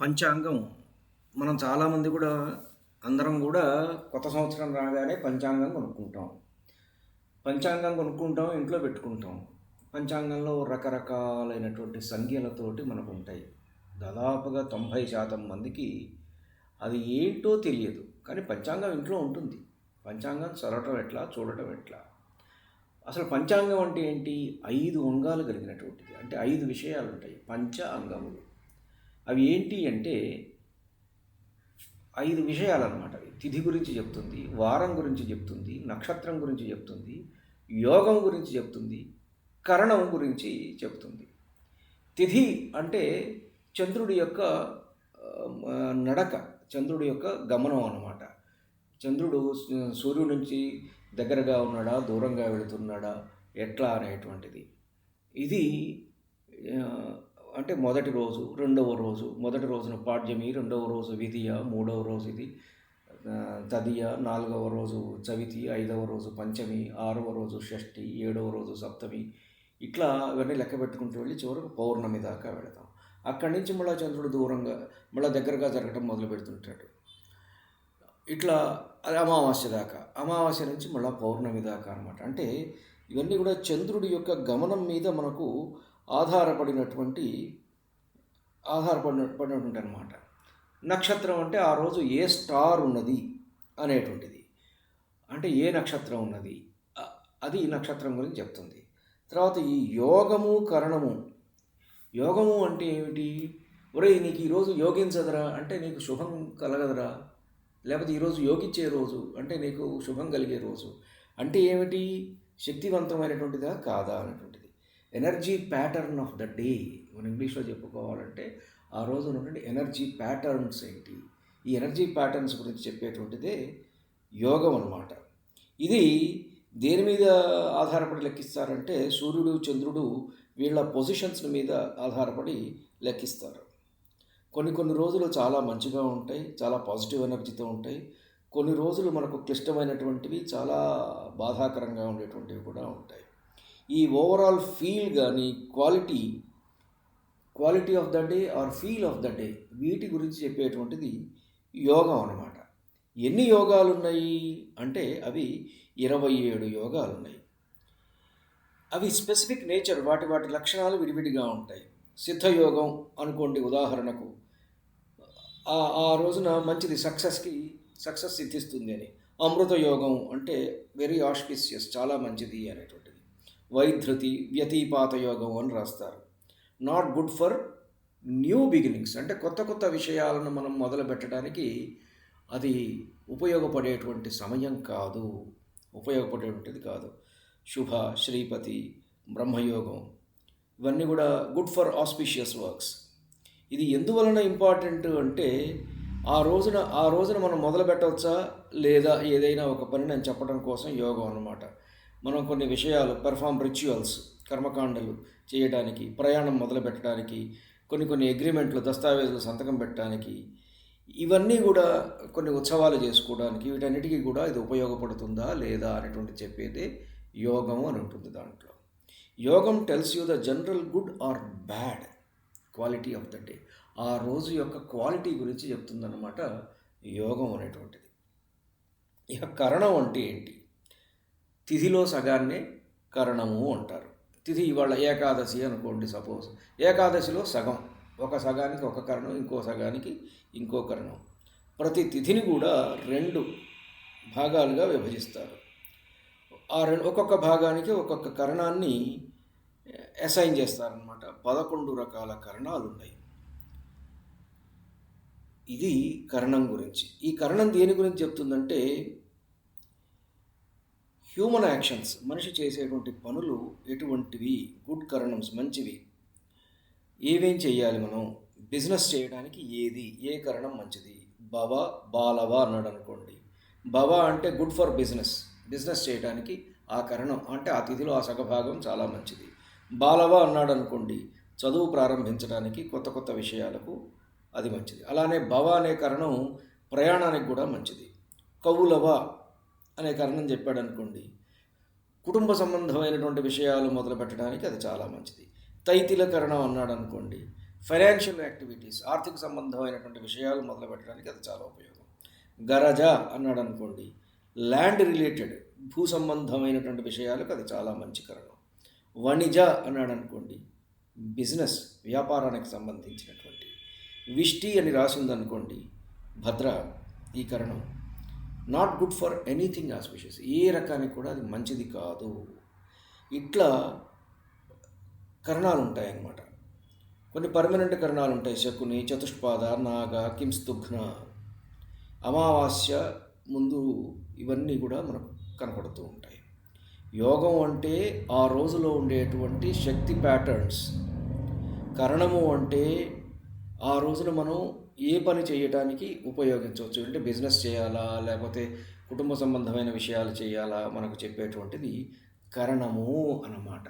పంచాంగం. మనం చాలామంది కూడా అందరం కూడా కొత్త సంవత్సరం రాగానే పంచాంగం కొనుక్కుంటాం. పంచాంగం కొనుక్కుంటాం ఇంట్లో పెట్టుకుంటాం. పంచాంగంలో రకరకాలైనటువంటి సంఖ్యలతోటి మనకు ఉంటాయి దాదాపుగా తొంభై శాతం మందికి అది ఏంటో తెలియదు. కానీ పంచాంగం ఇంట్లో ఉంటుంది. పంచాంగం చదవటం ఎట్లా చూడటం ఎట్లా? అసలు పంచాంగం అంటే ఏంటి? ఐదు అంగాలు కలిగినటువంటిది. అంటే ఐదు విషయాలు ఉంటాయి పంచ అంగములు. అవి ఏంటి అంటే ఐదు విషయాలు అనమాట తిథి గురించి చెప్తుంది వారం గురించి చెప్తుంది నక్షత్రం గురించి చెప్తుంది యోగం గురించి చెప్తుంది కరణం గురించి చెప్తుంది. తిథి అంటే చంద్రుడి యొక్క నడక చంద్రుడి యొక్క గమనం అన్నమాట. చంద్రుడు సూర్యుడి నుంచి దగ్గరగా ఉన్నాడా దూరంగా వెళుతున్నాడా ఎట్లా అనేటువంటిది. ఇది అంటే మొదటి రోజు రెండవ రోజు మొదటి రోజున పాడ్యమి రెండవ రోజు విధియ మూడవ రోజు ఇది తదియ నాలుగవ రోజు చవితి ఐదవ రోజు పంచమి ఆరవ రోజు షష్ఠి ఏడవ రోజు సప్తమి. ఇట్లా ఇవన్నీ లెక్క పెట్టుకుంటూ వెళ్ళి చివరకు పౌర్ణమి దాకా వెళతాం. అక్కడి నుంచి మళ్ళీ చంద్రుడు దూరంగా మళ్ళీ దగ్గరగా జరగడం మొదలు పెడుతుంటాడు. ఇట్లా అది అమావాస్య దాకా అమావాస్య నుంచి మళ్ళీ పౌర్ణమి దాకా అనమాట అంటే ఇవన్నీ కూడా చంద్రుడి యొక్క గమనం మీద మనకు ఆధారపడినటువంటి ఆధారపడిన పడినటువంటి అనమాట నక్షత్రం అంటే ఆ రోజు ఏ స్టార్ ఉన్నది అనేటువంటిది. అంటే ఏ నక్షత్రం ఉన్నది? అది ఈ నక్షత్రం గురించి చెప్తుంది. తర్వాత ఈ యోగము కరణము. యోగము అంటే ఏమిటి? ఒరేయ్ నీకు ఈరోజు యోగించదురా అంటే నీకు శుభం కలగదురా. లేకపోతే ఈరోజు యోగించే రోజు అంటే నీకు శుభం కలిగే రోజు. అంటే ఏమిటి? శక్తివంతమైనటువంటిదా? కాదా అనేటువంటిది. Energy pattern of the day మనం ఇంగ్లీష్లో చెప్పుకోవాలంటే ఆ రోజు ఎనర్జీ ప్యాటర్న్స్ ఏంటి? ఈ ఎనర్జీ ప్యాటర్న్స్ గురించి చెప్పేటువంటిదే యోగం అనమాట ఇది దేని మీద ఆధారపడి లెక్కిస్తారంటే సూర్యుడు చంద్రుడు వీళ్ళ పొజిషన్స్ మీద ఆధారపడి లెక్కిస్తారు. కొన్ని కొన్ని రోజులు చాలా మంచిగా ఉంటాయి చాలా పాజిటివ్ ఎనర్జీతో ఉంటాయి. కొన్ని రోజులు మనకు క్లిష్టమైనటువంటివి చాలా బాధాకరంగా ఉండేటువంటివి కూడా ఉంటాయి. ఈ ఓవరాల్ ఫీల్ కానీ quality quality of the day or feel of the day వీటి గురించి చెప్పేటువంటిది యోగం అన్నమాట. ఎన్ని యోగాలు ఉన్నాయి అంటే అవి ఇరవై ఏడు యోగాలు ఉన్నాయి అవి స్పెసిఫిక్ నేచర్ వాటి వాటి లక్షణాలు విడివిడిగా ఉంటాయి. సిద్ధయోగం అనుకోండి ఉదాహరణకు. ఆ రోజున మంచిది సక్సెస్కి సక్సెస్ సిద్ధిస్తుంది అని. అమృత యోగం అంటే వెరీ ఆస్పిషియస్ చాలా మంచిది అనేటువంటిది. వైధృతి వ్యతిపాత యోగం అని రాస్తారు. Not good for new beginnings అంటే కొత్త కొత్త విషయాలను మనం మొదలు పెట్టడానికి అది ఉపయోగపడేటువంటి సమయం కాదు. ఉపయోగపడేటువంటిది కాదు. శుభ శ్రీపతి బ్రహ్మయోగం ఇవన్నీ కూడా గుడ్ ఫర్ ఆస్పిషియస్ వర్క్స్ ఇది ఎందువలన ఇంపార్టెంట్ అంటే ఆ రోజున ఆ రోజున మనం మొదలు పెట్టవచ్చా లేదా ఏదైనా ఒక పని నేను చెప్పడం కోసం యోగం అన్నమాట. మనం కొన్ని విషయాలు పెర్ఫామ్ రిచువల్స్ కర్మకాండలు చేయడానికి ప్రయాణం మొదలు పెట్టడానికి కొన్ని కొన్ని అగ్రిమెంట్లు దస్తావేజులు సంతకం పెట్టడానికి ఇవన్నీ కూడా కొన్ని ఉత్సవాలు చేసుకోవడానికి వీటన్నిటికీ కూడా ఇది ఉపయోగపడుతుందా లేదా అనేటువంటి చెప్పేది యోగం అని ఉంటుంది దాంట్లో. యోగం tells you the general good or bad quality of the day ఆ రోజు యొక్క క్వాలిటీ గురించి చెప్తుందన్నమాట యోగం అనేటువంటిది. ఇక కరణం అంటే ఏంటి? తిథిలో సగాన్నే కరణము అంటారు. తిథి ఇవాళ ఏకాదశి అనుకోండి సపోజ్. ఏకాదశిలో సగం. ఒక సగానికి ఒక కరణం ఇంకో సగానికి ఇంకో కరణం. ప్రతి తిథిని కూడా రెండు భాగాలుగా విభజిస్తారు. ఆ రెండు ఒక్కొక్క భాగానికి ఒక్కొక్క కరణాన్ని అసైన్ చేస్తారనమాట పదకొండు రకాల కరణాలు ఉన్నాయి. ఇది కరణం గురించి. ఈ కరణం దేని గురించి చెప్తుందంటే హ్యూమన్ యాక్షన్స్ మనిషి చేసేటువంటి పనులు ఎటువంటివి? గుడ్ కరణమ్స్ మంచివి. ఏమేం చేయాలి మనం? బిజినెస్ చేయడానికి ఏది? ఏ కరణం మంచిది? భవ బాలవ అన్నాడు అనుకోండి భవ అంటే గుడ్ ఫర్ బిజినెస్ బిజినెస్ చేయడానికి ఆ కరణం అంటే ఆ తిథిలో ఆ సగభాగం చాలా మంచిది. బాలవ అన్నాడు అనుకోండి చదువు ప్రారంభించడానికి కొత్త కొత్త విషయాలకు అది మంచిది. అలానే భవ అనే కరణం ప్రయాణానికి కూడా మంచిది. కవులవ అనే కారణం చెప్పాడు అనుకోండి కుటుంబ సంబంధమైనటువంటి విషయాలు మొదలు పెట్టడానికి అది చాలా మంచిది. తైతిలకరణం అన్నాడు అనుకోండి ఫైనాన్షియల్ యాక్టివిటీస్ ఆర్థిక సంబంధమైనటువంటి విషయాలు మొదలు పెట్టడానికి అది చాలా ఉపయోగం. గరజ అన్నాడు అనుకోండి ల్యాండ్ రిలేటెడ్ భూ సంబంధమైనటువంటి విషయాలకు అది చాలా మంచి కరణం. వణిజ అన్నాడు అనుకోండి బిజినెస్ వ్యాపారానికి సంబంధించినటువంటి విష్టి అని రాసిందనుకోండి భద్ర ఈ కరణం. Not good for anything auspicious ఏ రకానికి కూడా అది మంచిది కాదు. ఇట్లా కరణాలు ఉంటాయన్నమాట. కొన్ని పర్మనెంట్ కరణాలు ఉంటాయి. శకుని చతుష్పాద నాగ కింస్తుఘ్న అమావాస్య ముందు ఇవన్నీ కూడా మనకు కనపడుతూ ఉంటాయి. యోగం అంటే ఆ రోజులో ఉండేటువంటి శక్తి ప్యాటర్న్స్ కరణము అంటే ఆ రోజున మనం ఏ పని చేయటానికి ఉపయోగించవచ్చు? అంటే బిజినెస్ చేయాలా? లేకపోతే కుటుంబ సంబంధమైన విషయాలు చేయాలా? మనకు చెప్పేటువంటిది కరణము అన్నమాట.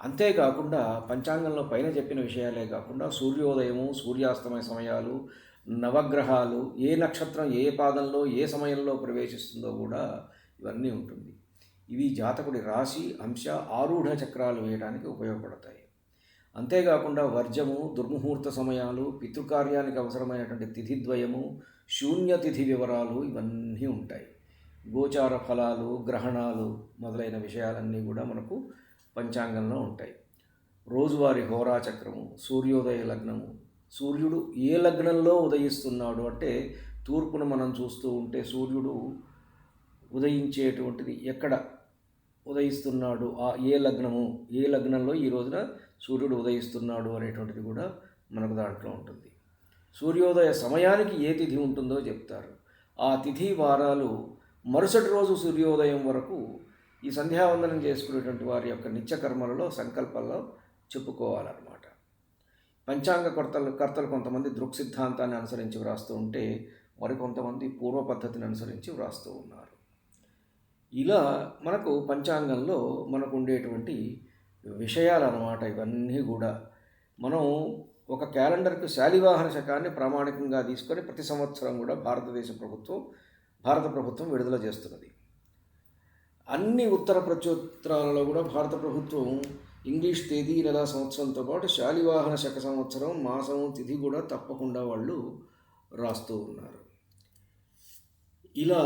అంతేకాకుండా పంచాంగంలో పైన చెప్పిన విషయాలే కాకుండా సూర్యోదయము సూర్యాస్తమయ సమయాలు నవగ్రహాలు ఏ నక్షత్రం ఏ పాదంలో ఏ సమయంలో ప్రవేశిస్తుందో కూడా ఇవన్నీ ఉంటుంది. ఇవి జాతకుడి రాశి అంశ ఆరూఢ చక్రాలు వేయడానికి ఉపయోగపడతాయి. అంతేకాకుండా వర్జము దుర్ముహూర్త సమయాలు పితృకార్యానికి అవసరమైనటువంటి తిథిద్వయము శూన్య తిథి వివరాలు ఇవన్నీ ఉంటాయి. గోచార ఫలాలు గ్రహణాలు మొదలైన విషయాలన్నీ కూడా మనకు పంచాంగంలో ఉంటాయి. రోజువారి హోరాచక్రము సూర్యోదయ లగ్నము. సూర్యుడు ఏ లగ్నంలో ఉదయిస్తున్నాడు అంటే తూర్పున మనం చూస్తూ ఉంటే సూర్యుడు ఉదయించేటువంటిది ఎక్కడ ఉదయిస్తున్నాడు? ఆ ఏ లగ్నము? ఏ లగ్నంలో ఈ రోజున సూర్యుడు ఉదయిస్తున్నాడు అనేటువంటిది కూడా మనకు దాంట్లో ఉంటుంది. సూర్యోదయ సమయానికి ఏ తిథి ఉంటుందో చెప్తారు. ఆ తిథి వారాలు మరుసటి రోజు సూర్యోదయం వరకు ఈ సంధ్యావందనం చేసుకునేటువంటి వారి యొక్క నిత్యకర్మలలో సంకల్పంలో చెప్పుకోవాలన్నమాట. పంచాంగ కర్తలు కర్తలు కొంతమంది దృక్ సిద్ధాంతాన్ని అనుసరించి వ్రాస్తూ ఉంటే మరికొంతమంది పూర్వ పద్ధతిని అనుసరించి వ్రాస్తూ ఉన్నారు. ఇలా మనకు పంచాంగంలో మనకు ఉండేటువంటి విషయాలు అన్నమాట ఇవన్నీ కూడా. మనం ఒక క్యాలెండర్కు శాలివాహన శకాన్ని ప్రామాణికంగా తీసుకొని ప్రతి సంవత్సరం కూడా భారతదేశ ప్రభుత్వం భారత ప్రభుత్వం విడుదల చేస్తున్నది. అన్ని ఉత్తర ప్రత్యుత్తరాలలో కూడా భారత ప్రభుత్వం ఇంగ్లీష్ తేదీ నెల సంవత్సరంతో పాటు శాలివాహన శక సంవత్సరం మాసం తిథి కూడా తప్పకుండా వాళ్ళు రాస్తూ ఉన్నారు. ఇలా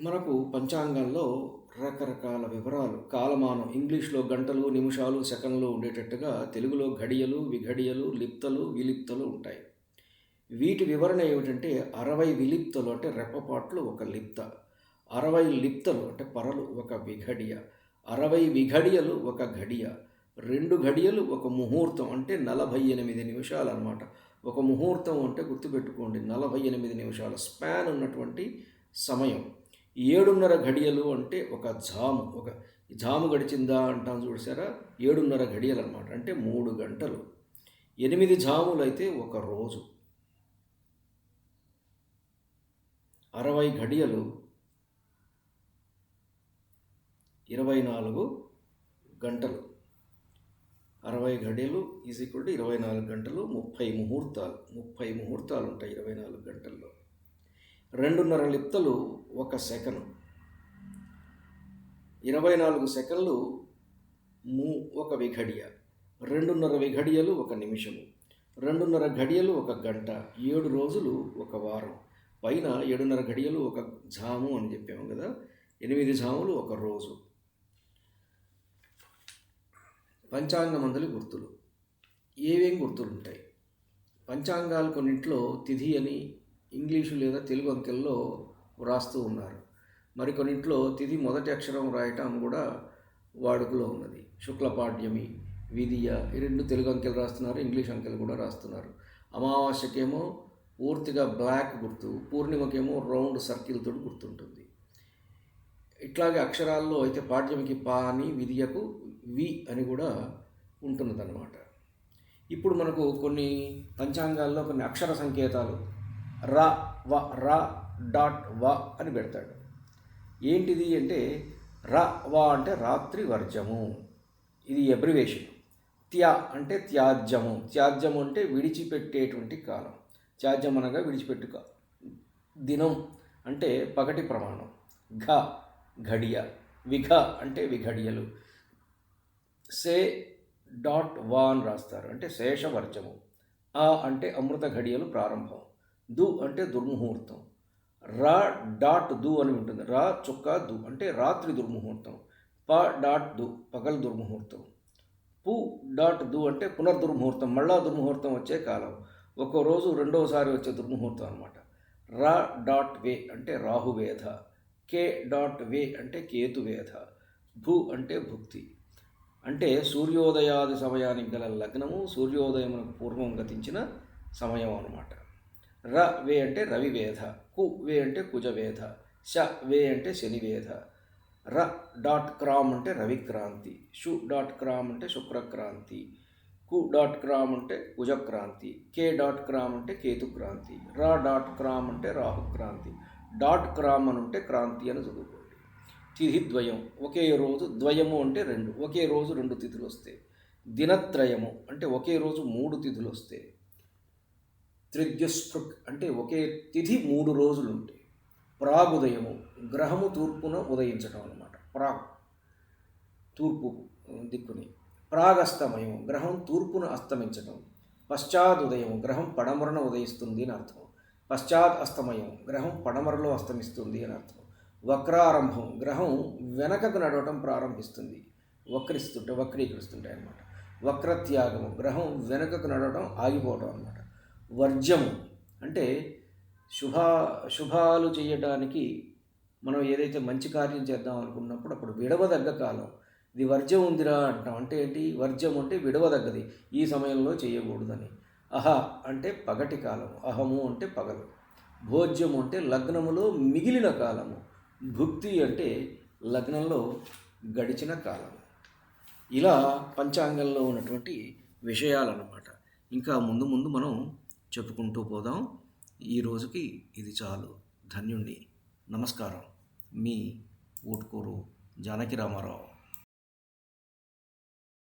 మనకు పంచాంగంలో రకరకాల వివరాలు. కాలమానం ఇంగ్లీష్లో గంటలు నిమిషాలు సెకండ్లు ఉండేటట్టుగా తెలుగులో ఘడియలు విఘడియలు లిప్తలు విలిప్తలు ఉంటాయి. వీటి వివరణ ఏమిటంటే అరవై విలిప్తలు అంటే రెప్పపాట్లు ఒక లిప్త. అరవై లిప్తలు అంటే పరలు ఒక విఘడియ. అరవై విఘడియలు ఒక ఘడియ. రెండు ఘడియలు ఒక ముహూర్తం అంటే నలభై ఎనిమిది నిమిషాలు అనమాట ఒక ముహూర్తం అంటే గుర్తుపెట్టుకోండి నలభై ఎనిమిది నిమిషాల. స్పాన్ ఉన్నటువంటి సమయం. ఏడున్నర ఘడియలు అంటే ఒక జాము ఒక జాము గడిచిందా అంటాం చూసారా ఏడున్నర ఘడియలు అనమాట అంటే మూడు గంటలు. ఎనిమిది జాములు అయితే ఒక రోజు. అరవై ఘడియలు ఇరవై నాలుగు గంటలు. అరవై ఘడియలు ఈజ్ ఈక్వల్ టు ఇరవై నాలుగు గంటలు ముప్పై ముహూర్తాలు. ముప్పై ముహూర్తాలు ఉంటాయి ఇరవై నాలుగు గంటల్లో. రెండున్నర లిప్తలు ఒక సెకను. ఇరవై నాలుగు సెకండ్లు మూ ఒక విఘడియ. రెండున్నర విఘడియలు ఒక నిమిషము. రెండున్నర ఘడియలు ఒక గంట. ఏడు రోజులు ఒక వారం. పైన ఏడున్నర ఘడియలు ఒక జాము అని చెప్పాము కదా. ఎనిమిది జాములు ఒక రోజు. పంచాంగమందలి గుర్తులు. ఏవేం గుర్తులు ఉంటాయి పంచాంగాలు కొన్నింట్లో తిథి అని ఇంగ్లీషు లేదా తెలుగు అంకెల్లో వ్రాస్తూ ఉన్నారు. మరికొన్నింట్లో తిథి మొదటి అక్షరం రాయటం కూడా వాడుకలో ఉన్నది. శుక్లపాడ్యమి విధియ ఈ రెండు తెలుగు అంకెలు రాస్తున్నారు ఇంగ్లీష్ అంకెలు కూడా రాస్తున్నారు. అమావాస్యకేమో పూర్తిగా బ్లాక్ గుర్తు పూర్ణిమకేమో రౌండ్ సర్కిల్ తోటి గుర్తుంటుంది. ఇట్లాగే అక్షరాల్లో అయితే పాడ్యమికి పా అని విధియకు వి అని కూడా ఉంటున్నదన్నమాట. ఇప్పుడు మనకు కొన్ని పంచాంగాల్లో కొన్ని అక్షర సంకేతాలు ర వ ర డాట్ వ అని పెడతాడు. ఏంటిది అంటే ర వ అంటే రాత్రి వర్జము. ఇది ఎబ్రివేషన్ త్యా అంటే త్యాజ్యము. త్యాజ్యము అంటే విడిచిపెట్టేటువంటి కాలం. త్యాజ్యం అనగా విడిచిపెట్టుక. దినం అంటే పగటి ప్రమాణం. ఘ ఘడియ. విఘ అంటే విఘడియలు. సే డాట్ వా అని రాస్తారు. అంటే శేషవర్జము. ఆ అంటే అమృత ఘడియలు ప్రారంభం. దు అంటే దుర్ముహూర్తం. రా డాట్ దు అని ఉంటుంది. రా చుక్క దు అంటే రాత్రి దుర్ముహూర్తం. ప డాట్ దు పగల దుర్ముహూర్తం. పు డాట్ దు అంటే పునర్దుర్ముహూర్తం. మళ్ళా దుర్ముహూర్తం వచ్చే కాలం. ఒక్కో రోజు రెండోసారి వచ్చే దుర్ముహూర్తం అనమాట రా డాట్ వే అంటే రాహువేధ. కే డాట్ వే అంటే కేతువేధ. భూ అంటే భుక్తి. అంటే సూర్యోదయాది సమయానికి గల లగ్నము సూర్యోదయమునకు పూర్వం గతించిన సమయం అనమాట ర వే అంటే రవివేధ కు వే అంటే కుజవేధ శ వే అంటే శనివేధ. ర డాట్ క్రామ్ అంటే రవిక్రాంతి షు డాట్ క్రామ్ అంటే శుక్రక్రాంతి కు డాట్ క్రామ్ అంటే కుజక్రాంతి కే డాట్ క్రామ్ అంటే కేతుక్రాంతి రా డాట్ క్రామ్ అంటే రాహుక్రాంతి. డాట్ క్రామ్ అని ఉంటే క్రాంతి అని చదువుకోండి. తిథి ద్వయం ఒకే రోజు ద్వయము అంటే రెండు ఒకే రోజు రెండు తిథులు వస్తాయి. దినత్రయము అంటే ఒకే రోజు మూడు తిథులు వస్తాయి. త్రిద్యస్పృక్ అంటే ఒకే తిథి మూడు రోజులు ఉంటాయి ప్రాగుదయము గ్రహము తూర్పున ఉదయించడం అన్నమాట. ప్రాగ్ తూర్పు దిక్కుని. ప్రాగస్తమయం గ్రహం తూర్పున అస్తమించడం పశ్చాదుదయం గ్రహం పడమరన ఉదయిస్తుంది అని అర్థం. పశ్చాత్ అస్తమయం గ్రహం పడమరలో అస్తమిస్తుంది అని అర్థం. వక్రారంభం గ్రహం వెనకకు నడవటం ప్రారంభిస్తుంది. వక్రిస్తుంటే వక్రీకరిస్తుంటాయి అన్నమాట వక్రత్యాగము గ్రహం వెనకకు నడవటం ఆగిపోవటం అన్నమాట. వర్జము. అంటే శుభ శుభాలు చేయడానికి మనం ఏదైతే మంచి కార్యం చేద్దాం అనుకున్నప్పుడు అప్పుడు విడవదగ్గ కాలం. ఇది వర్జ్యం ఉందిరా అంటాం. అంటే ఏంటి? వర్జ్యం అంటే విడవదగ్గది. ఈ సమయంలో చేయకూడదని. అహ అంటే పగటి కాలం అహము అంటే పగలు. భోజ్యము అంటే లగ్నములో మిగిలిన కాలము. భుక్తి అంటే లగ్నంలో గడిచిన కాలం ఇలా పంచాంగంలో ఉన్నటువంటి విషయాలన్నమాట. ఇంకా ముందు ముందు మనం చెప్పుకుంటూ పోదాం. ఈ రోజుకి ఇది చాలు. ధన్యుణ్ణి. నమస్కారం. మీ ఊటుకూరు జానకి రామారావు.